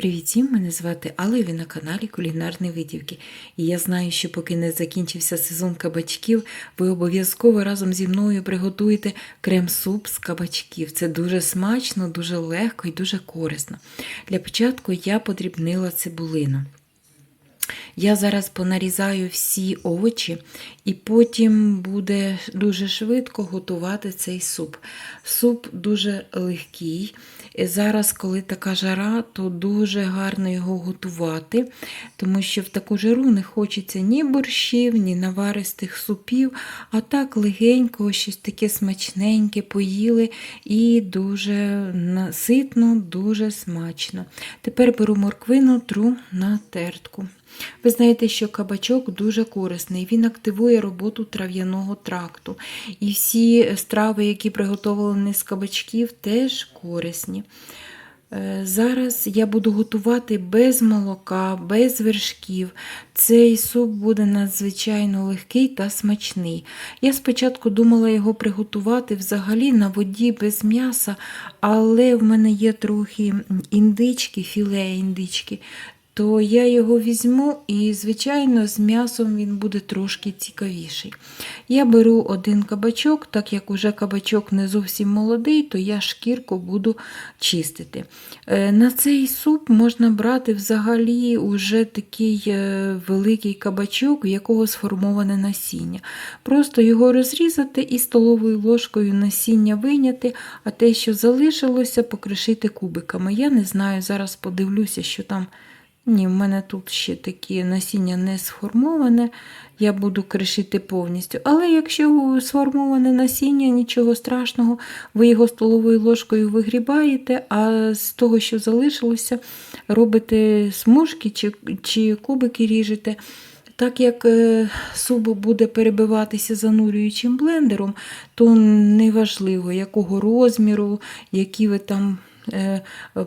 Привіт всім, мене звати Алла, і ви на каналі Кулінарні Видівки. І я знаю, що поки не закінчився сезон кабачків, ви обов'язково разом зі мною приготуєте крем-суп з кабачків. Це дуже смачно, дуже легко і дуже корисно. Для початку я подрібнила цибулину. Я зараз понарізаю всі овочі, і потім буде дуже швидко готувати цей суп. Суп дуже легкий. І Зараз, коли така жара, то дуже гарно його готувати, тому що в таку жару не хочеться ні борщів, ні наваристих супів, а так легенько, щось таке смачненьке поїли і дуже наситно, дуже смачно. Тепер беру морквину, тру на тертку. Ви знаєте, що кабачок дуже корисний, він активує роботу трав'яного тракту. І всі страви, які приготовлені з кабачків, теж корисні. Е, Зараз я буду готувати без молока, без вершків. Цей суп буде надзвичайно легкий та смачний. Я спочатку думала його приготувати взагалі на воді без м'яса, але в мене є трохи індички, філе індички, то я його візьму і, звичайно, з м'ясом він буде трошки цікавіший. Я беру один кабачок, так як уже кабачок не зовсім молодий, то я шкірку буду чистити. Е, На цей суп можна брати взагалі уже такий е, великий кабачок, в якого сформоване насіння. Просто його розрізати і столовою ложкою насіння виняти, а те, що залишилося, покришити кубиками. Я не знаю, зараз подивлюся, що там. Ні, в мене тут ще такі насіння не сформоване, я буду кришити повністю. Але якщо сформоване насіння, нічого страшного, ви його столовою ложкою вигрібаєте, а з того, що залишилося, робите смужки чи, чи кубики ріжете. Так як е, суп буде перебиватися занурюючим блендером, то неважливо, якого розміру, які ви там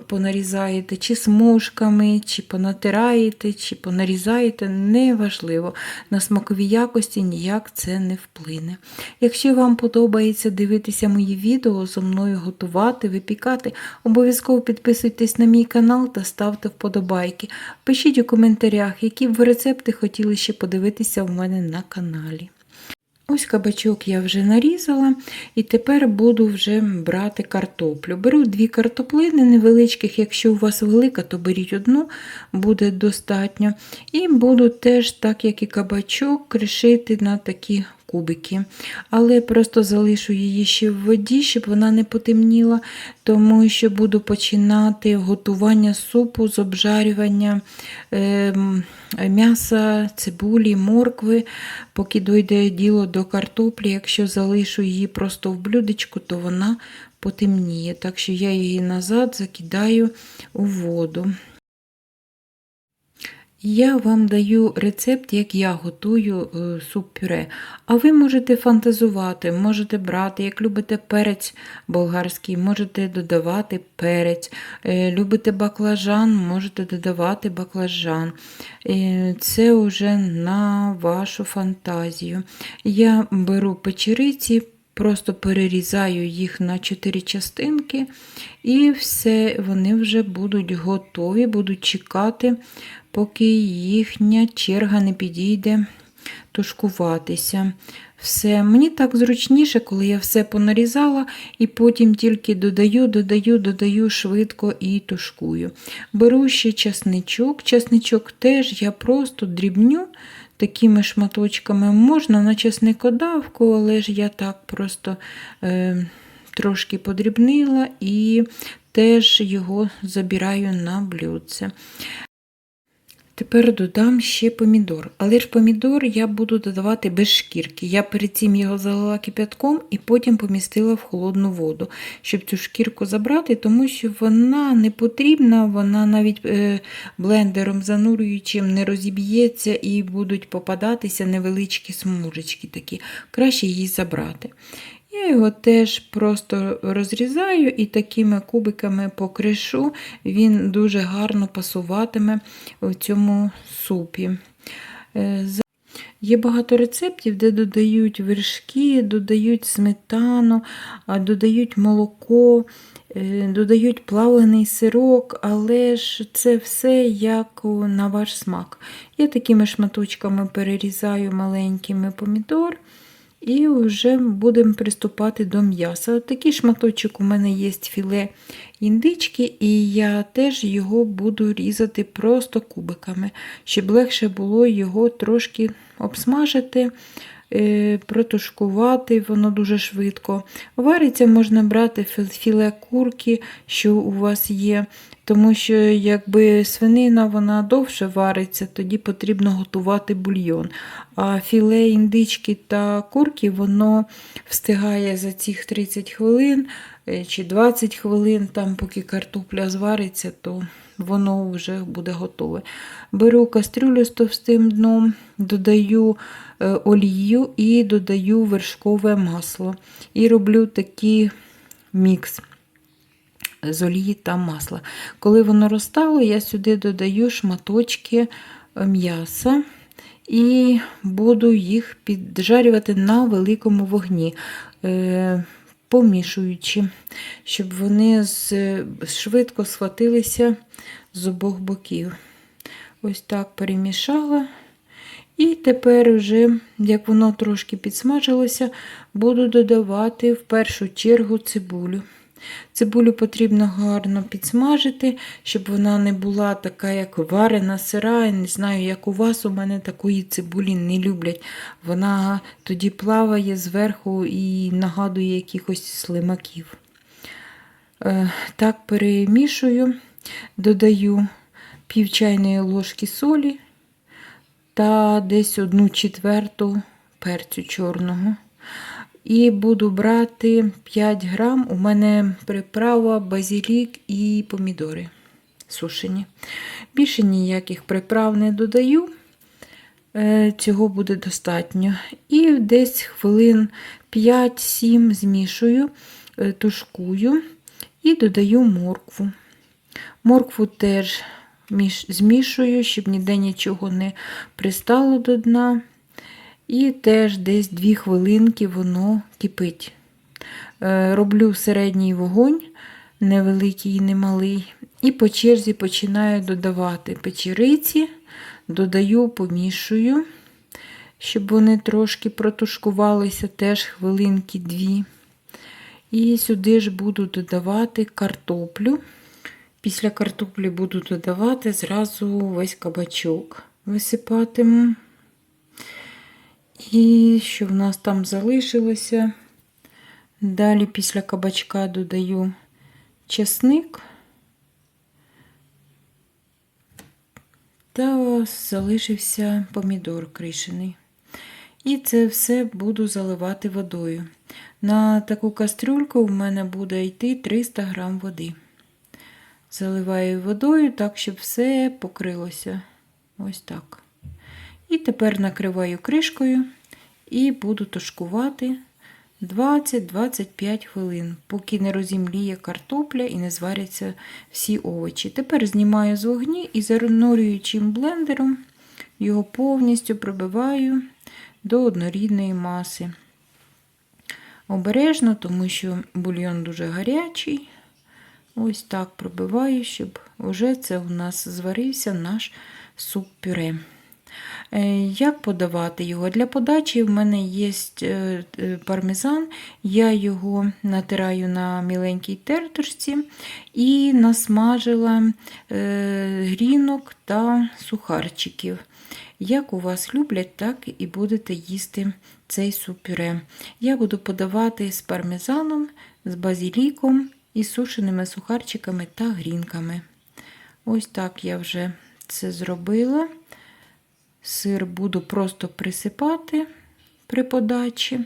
понарізаєте, чи смужками, чи понатираєте, чи понарізаєте, неважливо. На смакові якості ніяк це не вплине. Якщо вам подобається дивитися мої відео, зо мною готувати, випікати, обов'язково підписуйтесь на мій канал та ставте вподобайки. Пишіть у коментарях, які б ви рецепти хотіли ще подивитися в мене на каналі. Ось кабачок я вже нарізала, і тепер буду вже брати картоплю. Беру дві картоплини невеличких, якщо у вас велика, то беріть одну, буде достатньо. І буду теж, так як і кабачок, кришити на такі кубики. Але просто залишу її ще в воді, щоб вона не потемніла, тому що буду починати готування супу з обжарювання е, м'яса, цибулі, моркви, поки дойде діло до картоплі. Якщо залишу її просто в блюдечку, то вона потемніє. Так що я її назад закидаю у воду. Я вам даю рецепт, як я готую е, суп-пюре. А ви можете фантазувати, можете брати, як любите перець болгарський, можете додавати перець. Е, Любите баклажан, можете додавати баклажан. Е, Це вже на вашу фантазію. Я беру печериці. Просто перерізаю їх на 4 частинки, і все, вони вже будуть готові, будуть чекати, поки їхня черга не підійде тушкуватися. Все. Мені так зручніше, коли я все понарізала, і потім тільки додаю, додаю, додаю швидко і тушкую. Беру ще часничок. Часничок теж я просто дрібню такими шматочками. Можна на чесникодавку, але ж я так просто е, трошки подрібнила і теж його забираю на блюдце. Тепер додам ще помідор. Але ж помідор я буду додавати без шкірки. Я перед цим його залила кипятком і потім помістила в холодну воду, щоб цю шкірку забрати, тому що вона не потрібна, вона навіть е, блендером занурюючим не розіб'ється і будуть попадатися невеличкі смужечки такі. Краще її забрати. Я його теж просто розрізаю і такими кубиками покришу, він дуже гарно пасуватиме в цьому супі. Е, Є багато рецептів, де додають вершки, додають сметану, додають молоко, е, додають плавлений сирок, але ж це все як на ваш смак. Я такими шматочками перерізаю маленькими помідор. І вже будемо приступати до м'яса. Такий шматочок у мене є філе індички, і я теж його буду різати просто кубиками, щоб легше було його трошки обсмажити, е, протушкувати, воно дуже швидко. Вариться можна брати філе курки, що у вас є. Тому що якби свинина вона довше вариться, тоді потрібно готувати бульйон. А філе індички та курки воно встигає за цих 30 хвилин е, чи 20 хвилин, там, поки картопля звариться, то воно вже буде готове. Беру кастрюлю з товстим дном, додаю е, олію і додаю вершкове масло. І роблю такий мікс з олії та масла. Коли воно розтало, я сюди додаю шматочки е, м'яса і буду їх піджарювати на великому вогні, е, помішуючи, щоб вони швидко схватилися з обох боків. Ось так перемішала. І тепер, вже, як воно трошки підсмажилося, буду додавати в першу чергу цибулю. Цибулю потрібно гарно підсмажити, щоб вона не була така, як варена, сира. Я не знаю, як у вас, у мене такої цибулі не люблять. Вона тоді плаває зверху і нагадує якихось слимаків. Е, Так перемішую, додаю пів чайної ложки солі та десь одну четверту перцю чорного. І буду брати 5 грам. У мене приправа, базилік і помідори сушені. Більше ніяких приправ не додаю. Е, Цього буде достатньо. І десь хвилин 5-7 змішую, е, тушкую і додаю моркву. Моркву теж змішую, щоб ніде нічого не пристало до дна. І теж десь 2 хвилинки воно кипить. Е, Роблю середній вогонь, невеликий і немалий. І по черзі починаю додавати печериці, додаю, помішую, щоб вони трошки протушкувалися, теж хвилинки дві. І сюди ж буду додавати картоплю. Після картоплі буду додавати зразу весь кабачок. Висипатиму. І що в нас там залишилося? Далі після кабачка додаю чесник та залишився помідор кришений. І це все буду заливати водою. На таку кастрюльку в мене буде йти 300 грам води. Заливаю водою так, щоб все покрилося. Ось так. І тепер накриваю кришкою і буду тушкувати 20-25 хвилин, поки не розімліє картопля і не зваряться всі овочі. Тепер знімаю з вогні і занурюючим блендером його повністю пробиваю до однорідної маси. Обережно, тому що бульйон дуже гарячий. Ось так пробиваю, щоб вже це у нас зварився наш суп-пюре. Е, Як подавати його? Для подачі в мене є е, е, пармезан, я його натираю на міленькій терторці і насмажила грінок та сухарчиків. Як у вас люблять, так і будете їсти цей суп-пюре. Я буду подавати з пармезаном, з базіліком і сушеними сухарчиками та грінками. Ось так я вже це зробила. Сир буду просто присипати при подачі.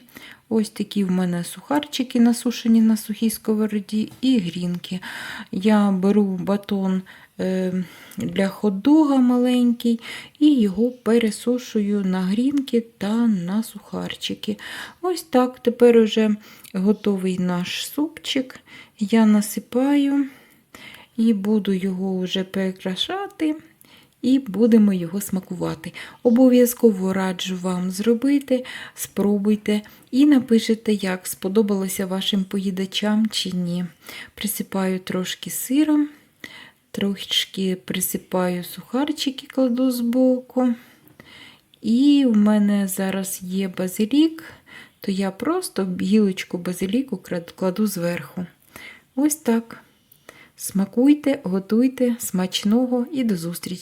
Ось такі в мене сухарчики насушені на сухій сковороді і грінки. Я беру батон е, для хот-дога маленький і його пересушую на грінки та на сухарчики. Ось так тепер уже готовий наш супчик. Я насипаю і буду його вже перекрашати і будемо його смакувати. Обов'язково раджу вам зробити, спробуйте і напишете, як сподобалося вашим поїдачам чи ні. Присипаю трошки сиром, трошки присипаю сухарчики, кладу збоку. І в мене зараз є базилік, то я просто гілочку базиліку кладу зверху. Ось так. Смакуйте, готуйте, смачного і до зустрічі!